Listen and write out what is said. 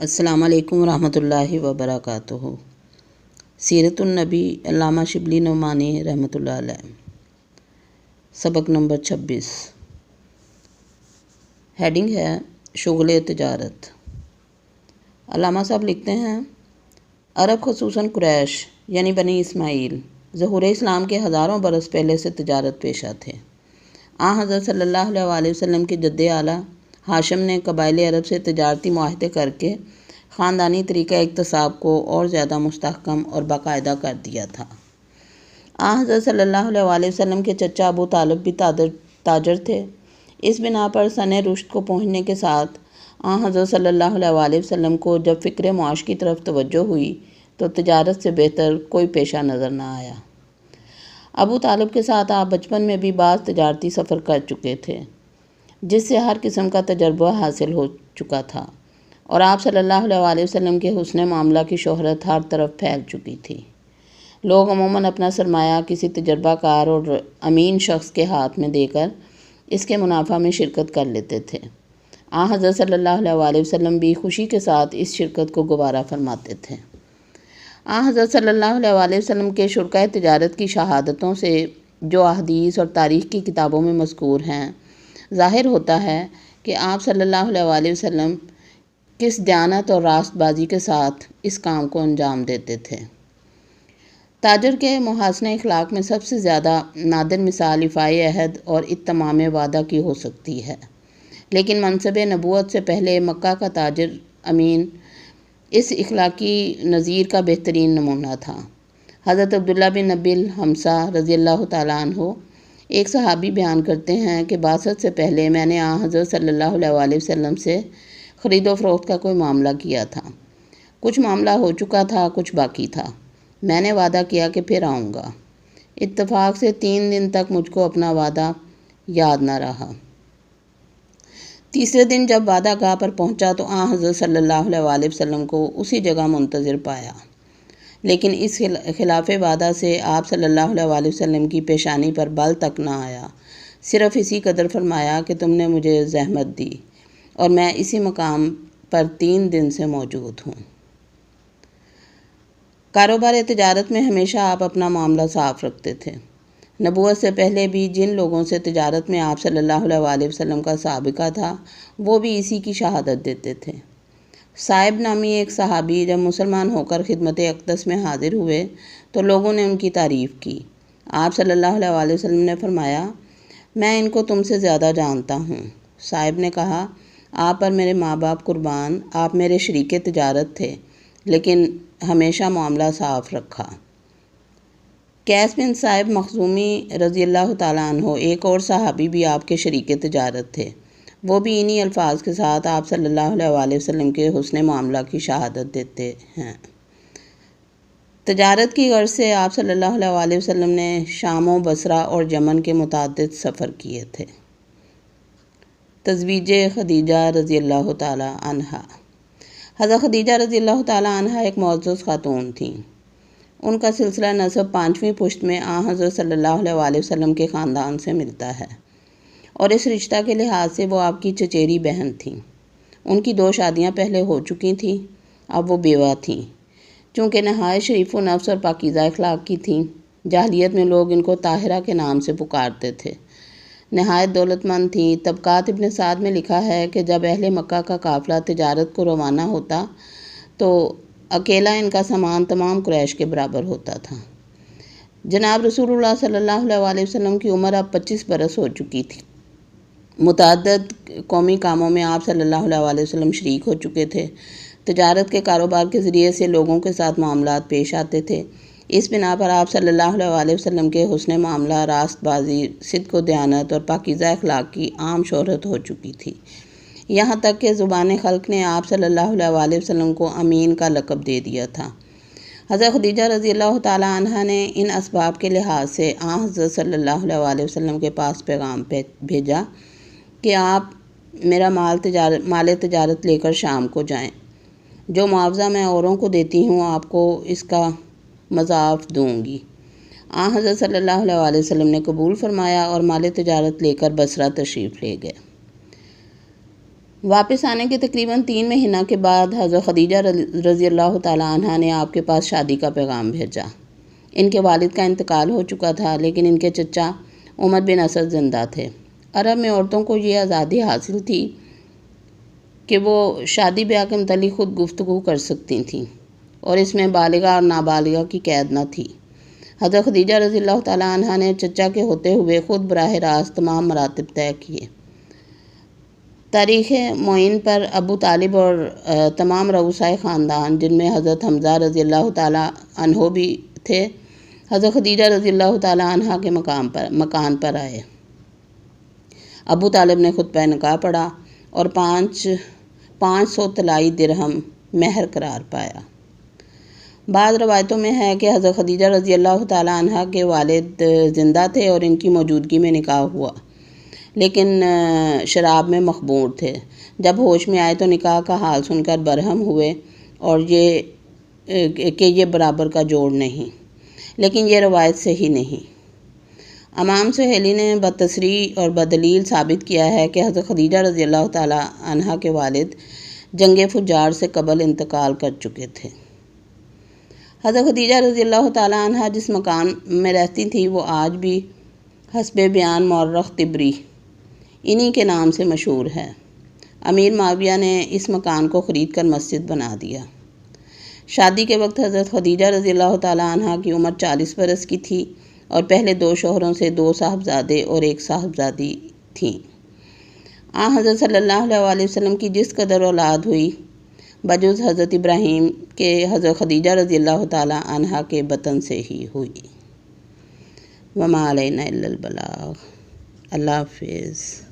السلام علیکم ورحمۃ اللہ وبرکاتہ۔ سیرت النبی علامہ شبلی نعمانی رحمۃ اللہ علیہ۔ سبق نمبر چھبیس۔ ہیڈنگ ہے شغل تجارت۔ علامہ صاحب لکھتے ہیں، عرب خصوصاً قریش یعنی بنی اسماعیل، ظہور اسلام کے ہزاروں برس پہلے سے تجارت پیشہ تھے۔ آ حضرت صلی اللہ علیہ وآلہ وسلم کے جد اعلیٰ ہاشم نے قبائل عرب سے تجارتی معاہدے کر کے خاندانی طریقہ اقتصاب کو اور زیادہ مستحکم اور باقاعدہ کر دیا تھا۔ آ، حضرت صلی اللہ علیہ وآلہ وسلم کے چچا ابو طالب بھی تاجر تھے۔ اس بنا پر سن رشد کو پہنچنے کے ساتھ آ، حضرت صلی اللہ علیہ وآلہ وسلم کو جب فکر معاش کی طرف توجہ ہوئی تو تجارت سے بہتر کوئی پیشہ نظر نہ آیا۔ ابو طالب کے ساتھ آپ بچپن میں بھی بعض تجارتی سفر کر چکے تھے۔ جس سے ہر قسم کا تجربہ حاصل ہو چکا تھا اور آپ صلی اللہ علیہ وآلہ وسلم کے حسن معاملہ کی شہرت ہر طرف پھیل چکی تھی۔ لوگ عموماً اپنا سرمایہ کسی تجربہ کار اور امین شخص کے ہاتھ میں دے کر اس کے منافع میں شرکت کر لیتے تھے۔ آ حضرت صلی اللہ علیہ وآلہ وسلم بھی خوشی کے ساتھ اس شرکت کو گوارہ فرماتے تھے۔ آ حضرت صلی اللہ علیہ وآلہ وسلم کے شرکۂ تجارت کی شہادتوں سے جو احادیث اور تاریخ کی کتابوں میں مذکور ہیں ظاہر ہوتا ہے کہ آپ صلی اللہ علیہ وآلہ وسلم کس دیانت اور راست بازی کے ساتھ اس کام کو انجام دیتے تھے۔ تاجر کے محاسن اخلاق میں سب سے زیادہ نادر مثال افائی عہد اور اتمام وعدہ کی ہو سکتی ہے۔ لیکن منصب نبوت سے پہلے مکہ کا تاجر امین اس اخلاقی نظیر کا بہترین نمونہ تھا۔ حضرت عبداللہ بن نبی الحمسہ رضی اللہ تعالیٰ عنہ ایک صحابی بیان کرتے ہیں کہ باسط سے پہلے میں نے آ حضرت صلی اللہ علیہ وآلہ وسلم سے خرید و فروخت کا کوئی معاملہ کیا تھا۔ کچھ معاملہ ہو چکا تھا، کچھ باقی تھا۔ میں نے وعدہ کیا کہ پھر آؤں گا۔ اتفاق سے تین دن تک مجھ کو اپنا وعدہ یاد نہ رہا۔ تیسرے دن جب وعدہ گاہ پر پہنچا تو آ حضرت صلی اللہ علیہ وآلہ وسلم کو اسی جگہ منتظر پایا۔ لیکن اس خلاف وعدہ سے آپ صلی اللہ علیہ وآلہ وسلم کی پیشانی پر بل تک نہ آیا۔ صرف اسی قدر فرمایا کہ تم نے مجھے زحمت دی اور میں اسی مقام پر تین دن سے موجود ہوں۔ کاروبار تجارت میں ہمیشہ آپ اپنا معاملہ صاف رکھتے تھے۔ نبوت سے پہلے بھی جن لوگوں سے تجارت میں آپ صلی اللہ علیہ وآلہ وسلم کا سابقہ تھا، وہ بھی اسی کی شہادت دیتے تھے۔ صاحب نامی ایک صحابی جب مسلمان ہو کر خدمت اقدس میں حاضر ہوئے تو لوگوں نے ان کی تعریف کی۔ آپ صلی اللہ علیہ وآلہ وسلم نے فرمایا، میں ان کو تم سے زیادہ جانتا ہوں۔ صاحب نے کہا، آپ پر میرے ماں باپ قربان، آپ میرے شریک تجارت تھے، لیکن ہمیشہ معاملہ صاف رکھا۔ کیس بن صاحب مخزومی رضی اللہ تعالیٰ عنہ ایک اور صحابی بھی آپ کے شریک تجارت تھے۔ وہ بھی انہی الفاظ کے ساتھ آپ صلی اللہ علیہ وآلہ وسلم کے حسن معاملہ کی شہادت دیتے ہیں۔ تجارت کی غرض سے آپ صلی اللہ علیہ وآلہ وسلم نے شام و بصرہ اور یمن کے متعدد سفر کیے تھے۔ تزویج خدیجہ رضی اللہ تعالیٰ عنہ حضرت خدیجہ رضی اللہ تعالیٰ عنہ ایک معزز خاتون تھیں ان کا سلسلہ نصب پانچویں پشت میں آ حضرت صلی اللہ علیہ وآلہ وسلم کے خاندان سے ملتا ہے۔ اور اس رشتہ کے لحاظ سے وہ آپ کی چچیری بہن تھیں۔ ان کی دو شادیاں پہلے ہو چکی تھیں، اب وہ بیوہ تھیں۔ چونکہ نہایت شریف و نفس اور پاکیزہ اخلاق کی تھیں، جاہلیت میں لوگ ان کو طاہرہ کے نام سے پکارتے تھے۔ نہایت دولت مند تھیں۔ طبقات ابن سعد میں لکھا ہے کہ جب اہل مکہ کا قافلہ تجارت کو روانہ ہوتا تو اکیلا ان کا سامان تمام قریش کے برابر ہوتا تھا۔ جناب رسول اللہ صلی اللہ علیہ وآلہ وسلم کی عمر اب پچیس برس ہو چکی تھی۔ متعدد قومی کاموں میں آپ صلی اللہ علیہ وآلہ وسلم شریک ہو چکے تھے۔ تجارت کے کاروبار کے ذریعے سے لوگوں کے ساتھ معاملات پیش آتے تھے۔ اس بنا پر آپ صلی اللہ علیہ وآلہ وسلم کے حسن معاملہ راست بازی صدق و دیانت اور پاکیزہ اخلاق کی عام شہرت ہو چکی تھی۔ یہاں تک کہ زبان خلق نے آپ صلی اللہ علیہ وآلہ وسلم کو امین کا لقب دے دیا تھا۔ حضرت خدیجہ رضی اللہ تعالیٰ عنہ نے ان اسباب کے لحاظ سے آ حضرت صلی اللہ علیہ وآلہ وسلم کے پاس پیغام پہ بھیجا۔ کہ آپ میرا مال تجارت مال تجارت لے کر شام کو جائیں۔ جو معاوضہ میں اوروں کو دیتی ہوں، آپ کو اس کا مضاف دوں گی۔ آ حضرت صلی اللہ علیہ وآلہ وسلم نے قبول فرمایا اور مال تجارت لے کر بصرہ تشریف لے گئے۔ واپس آنے کے تقریباً تین مہینہ کے بعد حضرت خدیجہ رضی اللہ تعالیٰ عنہ نے آپ کے پاس شادی کا پیغام بھیجا۔ ان کے والد کا انتقال ہو چکا تھا، لیکن ان کے چچا عمر بن اسد زندہ تھے۔ عرب میں عورتوں کو یہ آزادی حاصل تھی کہ وہ شادی بیاہ کے متعلق خود گفتگو کر سکتی تھیں اور اس میں بالغہ اور نابالغہ کی قید نہ تھی۔ حضرت خدیجہ رضی اللہ تعالیٰ عنہ نے چچا کے ہوتے ہوئے خود براہ راست تمام مراتب طے کیے۔ تاریخ معین پر ابو طالب اور تمام روسائے خاندان، جن میں حضرت حمزہ رضی اللہ تعالیٰ عنہ بھی تھے، حضرت خدیجہ رضی اللہ تعالیٰ عنہ کے مقام پر، مکان پر آئے۔ ابو طالب نے خود پہ نکاح پڑا اور پانچ پانچ سو طلائی درہم مہر قرار پایا۔ بعض روایتوں میں ہے کہ حضرت خدیجہ رضی اللہ تعالیٰ عنہ کے والد زندہ تھے اور ان کی موجودگی میں نکاح ہوا، لیکن شراب میں مخبور تھے۔ جب ہوش میں آئے تو نکاح کا حال سن کر برہم ہوئے اور یہ کہ یہ برابر کا جوڑ نہیں۔ لیکن یہ روایت صحیح نہیں۔ امام سہیلی نے بتصریح اور بدلیل ثابت کیا ہے کہ حضرت خدیجہ رضی اللہ تعالیٰ عنہ کے والد جنگ فجار سے قبل انتقال کر چکے تھے۔ حضرت خدیجہ رضی اللہ تعالیٰ عنہ جس مکان میں رہتی تھی وہ آج بھی حسب بیان مورخ تبری، انہی کے نام سے مشہور ہے۔ امیر معاویہ نے اس مکان کو خرید کر مسجد بنا دیا۔ شادی کے وقت حضرت خدیجہ رضی اللہ تعالیٰ عنہ کی عمر چالیس برس کی تھی۔ اور پہلے دو شوہروں سے دو صاحبزادے اور ایک صاحبزادی تھیں۔ آ حضرت صلی اللہ علیہ وسلم کی جس قدر اولاد ہوئی بجز حضرت ابراہیم کے حضرت خدیجہ رضی اللہ تعالیٰ عنہ کے بطن سے ہی ہوئی۔ وما علینا البلاغ۔ اللہ حافظ۔